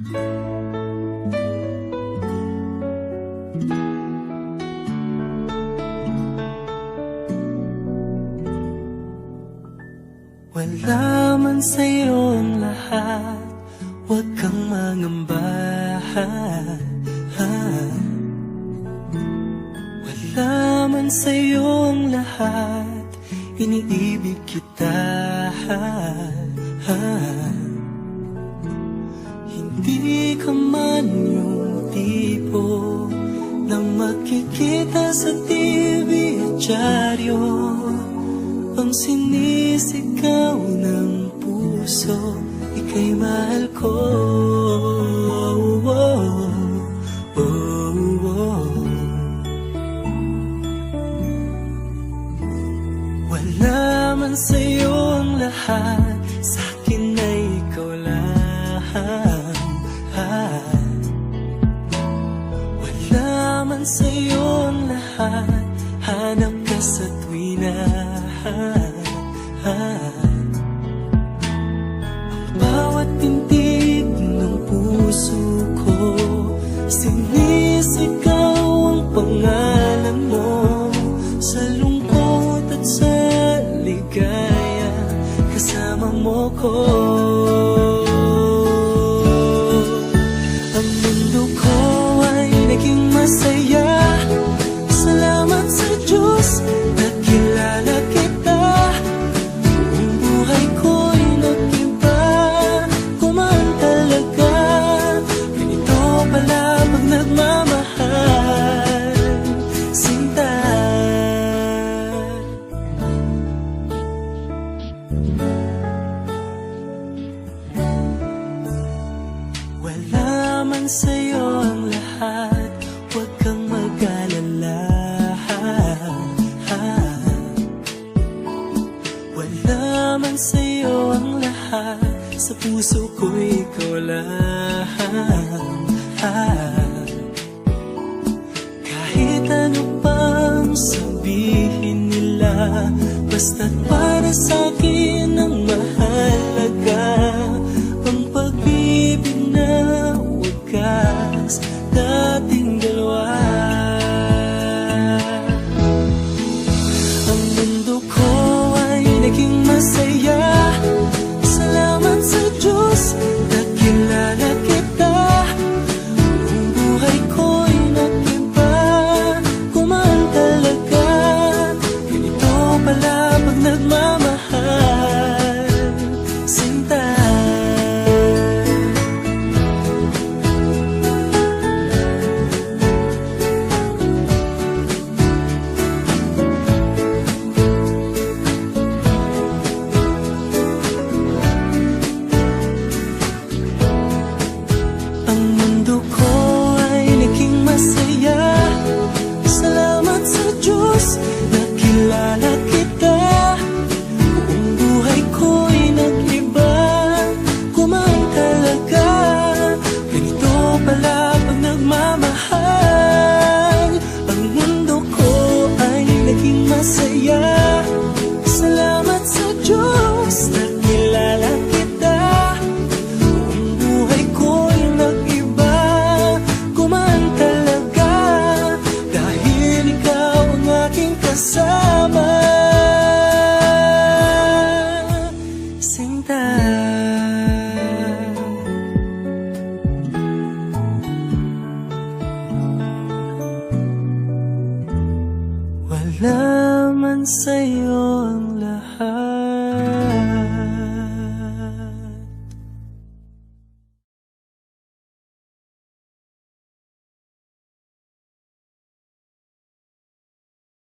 Wala man sa'yo ang lahat Huwag kang mangamba ha. Wala man sa'yo ang lahat Iniibig kita ha. Hindi ka man yung tipo Na makikita sa TV at dyaryo. Ang sinisigaw ng puso Ika'y mahal ko. Oh, oh, oh. Wala man sa'yo ang lahat Hanap ka sa tuwina Ang bawat tintig ng puso ko Sinisigaw ang pangalan mo. Sa lungkot at sa ligaya Kasama mo ko Wala man sa'yo ang lahat Huwag kang mag-alala. Man sa'yo ang lahat Sa puso ko ikaw lang. Kahit ano pang sabihin nila Basta't para sa'kin hurt. Laman sa'yo ang lahat.